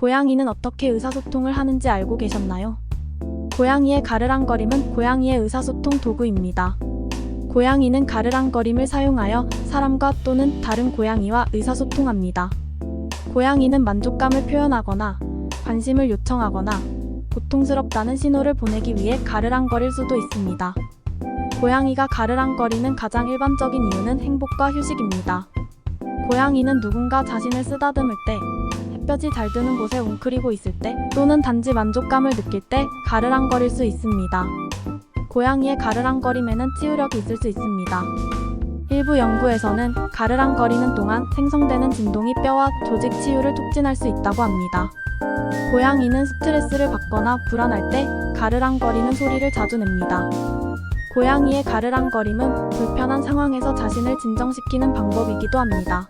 고양이는 어떻게 의사소통을 하는지 알고 계셨나요? 고양이의 가르랑거림은 고양이의 의사소통 도구입니다. 고양이는 가르랑거림을 사용하여 사람과 또는 다른 고양이와 의사소통합니다. 고양이는 만족감을 표현하거나 관심을 요청하거나 고통스럽다는 신호를 보내기 위해 가르랑거릴 수도 있습니다. 고양이가 가르랑거리는 가장 일반적인 이유는 행복과 휴식입니다. 고양이는 누군가 자신을 쓰다듬을 때, 햇볕이 잘 드는 곳에 웅크리고 있을 때, 또는 단지 만족감을 느낄 때 가르랑거릴 수 있습니다. 고양이의 가르랑거림에는 치유력이 있을 수 있습니다. 일부 연구에서는 가르랑거리는 동안 생성되는 진동이 뼈와 조직 치유를 촉진할 수 있다고 합니다. 고양이는 스트레스를 받거나 불안할 때 가르랑거리는 소리를 자주 냅니다. 고양이의 가르랑거림은 불편한 상황에서 자신을 진정시키는 방법이기도 합니다.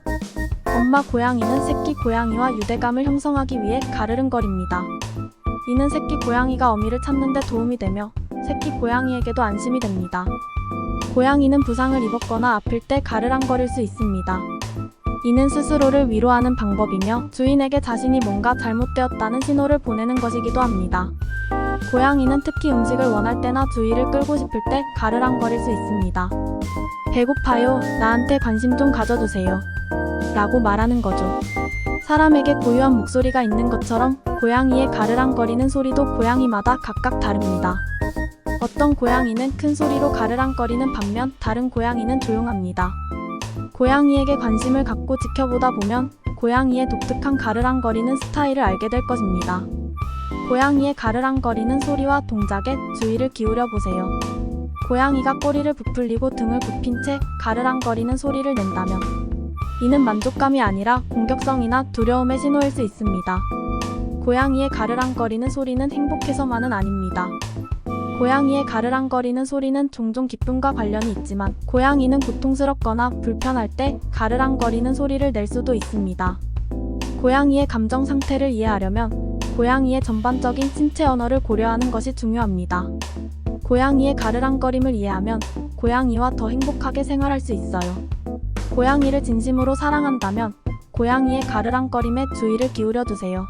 엄마 고양이는 새끼 고양이와 유대감을 형성하기 위해 가르릉거립니다. 이는 새끼 고양이가 어미를 찾는 데 도움이 되며 새끼 고양이에게도 안심이 됩니다. 고양이는 부상을 입었거나 아플 때 가르랑거릴 수 있습니다. 이는 스스로를 위로하는 방법이며 주인에게 자신이 뭔가 잘못되었다는 신호를 보내는 것이기도 합니다. 고양이는 특히 음식을 원할 때나 주의를 끌고 싶을 때 가르랑거릴 수 있습니다. 배고파요. 나한테 관심 좀 가져주세요. 라고 말하는 거죠. 사람에게 고유한 목소리가 있는 것처럼 고양이의 가르랑거리는 소리도 고양이마다 각각 다릅니다. 어떤 고양이는 큰 소리로 가르랑거리는 반면 다른 고양이는 조용합니다. 고양이에게 관심을 갖고 지켜보다 보면 고양이의 독특한 가르랑거리는 스타일을 알게 될 것입니다. 고양이의 가르랑거리는 소리와 동작에 주의를 기울여 보세요. 고양이가 꼬리를 부풀리고 등을 굽힌 채 가르랑거리는 소리를 낸다면 이는 만족감이 아니라 공격성이나 두려움의 신호일 수 있습니다. 고양이의 가르랑거리는 소리는 행복해서만은 아닙니다. 고양이의 가르랑거리는 소리는 종종 기쁨과 관련이 있지만 고양이는 고통스럽거나 불편할 때 가르랑거리는 소리를 낼 수도 있습니다. 고양이의 감정 상태를 이해하려면 고양이의 전반적인 신체 언어를 고려하는 것이 중요합니다. 고양이의 가르랑거림을 이해하면 고양이와 더 행복하게 생활할 수 있어요. 고양이를 진심으로 사랑한다면 고양이의 가르랑거림에 주의를 기울여 주세요.